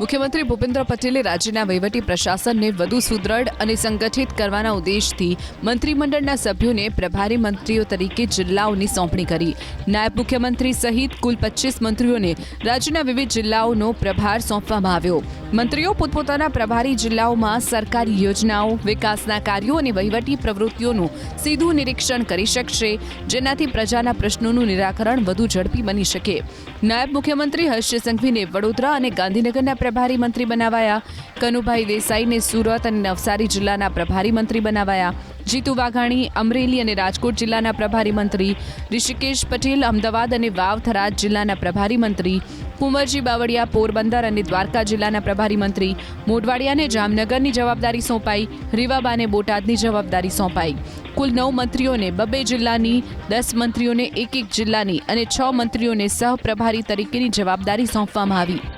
મુખ્યમંત્રી ભૂપેન્દ્ર પટેલે રાજ્યના વહીવટી પ્રશાસનને વધુ સુદૃઢ અને સંગઠિત કરવાના ઉદ્દેશથી મંત્રીમંડળના સભ્યોને પ્રભારી મંત્રીઓ તરીકે જિલ્લાઓની સોંપણી કરી. નાયબ મુખ્યમંત્રી સહિત કુલ પચીસ મંત્રીઓને રાજ્યના વિવિધ જિલ્લાઓનો પ્રભાર સોંપવામાં આવ્યો. મંત્રીઓ પોતપોતાના પ્રભારી જિલ્લાઓમાં સરકારી યોજનાઓ, વિકાસના કાર્યો અને વહીવટી પ્રવૃત્તિઓનું સીધું નિરીક્ષણ કરી શકશે, જેનાથી પ્રજાના પ્રશ્નોનું નિરાકરણ વધુ ઝડપી બની શકે. નાયબ મુખ્યમંત્રી હર્ષ સંઘવીને વડોદરા અને ગાંધીનગરના પ્રભારી મંત્રી બનાવાયા. કનુભાઈ દેસાઈને સુરત અને નવસારી જિલ્લાના પ્રભારી મંત્રી બનાવાયા. જીતુ વાઘાણી, અમરેલી અને રાજકોટ જિલ્લાના પ્રભારી મંત્રી. ઋષિકેશ પટેલ, અમદાવાદ અને વાવ થરાદ જિલ્લાના પ્રભારી મંત્રી. કુંવરજી બાવળિયા, પોરબંદર અને દ્વારકા જિલ્લાના પ્રભારી મંત્રી મોઢવાડિયાને જામનગરની જવાબદારી સોંપાઈ, રીવાબાને બોટાદની જવાબદારી સોંપાઈ. કુલ નવ મંત્રીઓને બબ્બે જિલ્લાની, દસ મંત્રીઓને એક એક જિલ્લાની અને છ મંત્રીઓને સહપ્રભારી તરીકેની જવાબદારી સોંપવામાં આવી.